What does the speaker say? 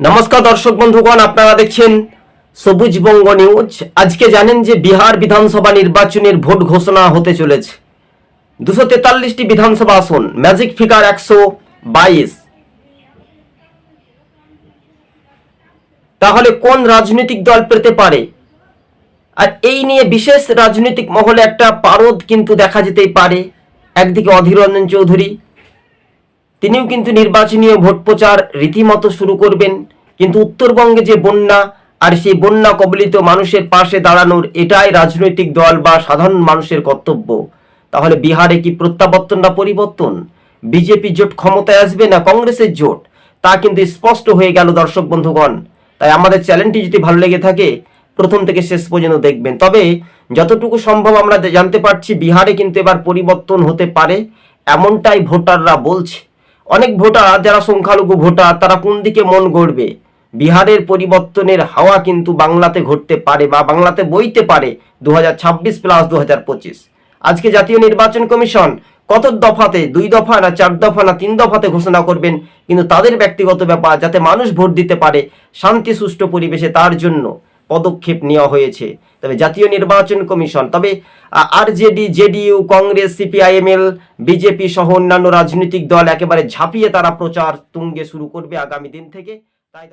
নমস্কার দর্শক বন্ধুগণ, আপনারা দেখছেন সবুজ বঙ্গ নিউজ। আজকে জানেন যে বিহার বিধানসভা নির্বাচনের ভোট ঘোষণা হতে চলেছে। দুশো তেতাল্লিশটি বিধানসভা আসন ম্যাজিক ফিগার একশো বাইশ। তাহলে কোন রাজনৈতিক দল পেতে পারে? আর এই নিয়ে বিশেষ রাজনৈতিক মহলে একটা পারদ কিন্তু দেখা যেতেই পারে। একদিকে অধীর রঞ্জন চৌধুরী তিনিও কিন্তু নির্বাচনী ভোট প্রচার রীতিমতো শুরু করবেন। কিন্তু উত্তরবঙ্গে যে বন্যা আর সেই বন্যা কবলিত মানুষের পাশে দাঁড়ানোর এটাই রাজনৈতিক দল বা সাধারণ মানুষের কর্তব্য। তাহলে বিহারে কি প্রত্যাবর্তন না পরিবর্তন? বিজেপি জোট ক্ষমতায় আসবে না কংগ্রেসের জোট? তা কিন্তু স্পষ্ট হয়ে গেল দর্শক বন্ধুগণ। তাই আমাদের চ্যানেলটি যদি ভালো লেগে থাকে, প্রথম থেকে শেষ পর্যন্ত দেখবেন। তবে যতটুকু সম্ভব আমরা জানতে পারছি, বিহারে কিন্তু এবার পরিবর্তন হতে পারে, এমনটাই ভোটাররা বলছে। অনেক ভোটার, যারা সংখ্যালঘু ভোটার, তারা কোন দিকে মন গড়বে? বিহারের পরিবর্তনের হাওয়া কিন্তু বাংলাতে ঘটতে পারে বা বাংলাতে বইতে পারে দু হাজার ছাব্বিশ প্লাস দু হাজার পঁচিশ। আজকে জাতীয় নির্বাচন কমিশন কত দফাতে, দুই দফা না চার দফা না তিন দফাতে ঘোষণা করবেন? কিন্তু তাদের ব্যক্তিগত ব্যাপার, যাতে মানুষ ভোট দিতে পারে শান্তি সুষ্ঠু পরিবেশে তার জন্য। পদক্ষেপ নেওয়া হয়েছে। তবে জাতীয় নির্বাচন কমিশন, তবে RJD, JDU, Congress, CPIML, BJP সহ অন্যান্য রাজনৈতিক দল একেবারে ঝাঁপিয়ে তারা প্রচার তুঙ্গে শুরু করবে আগামী দিন থেকে। তাই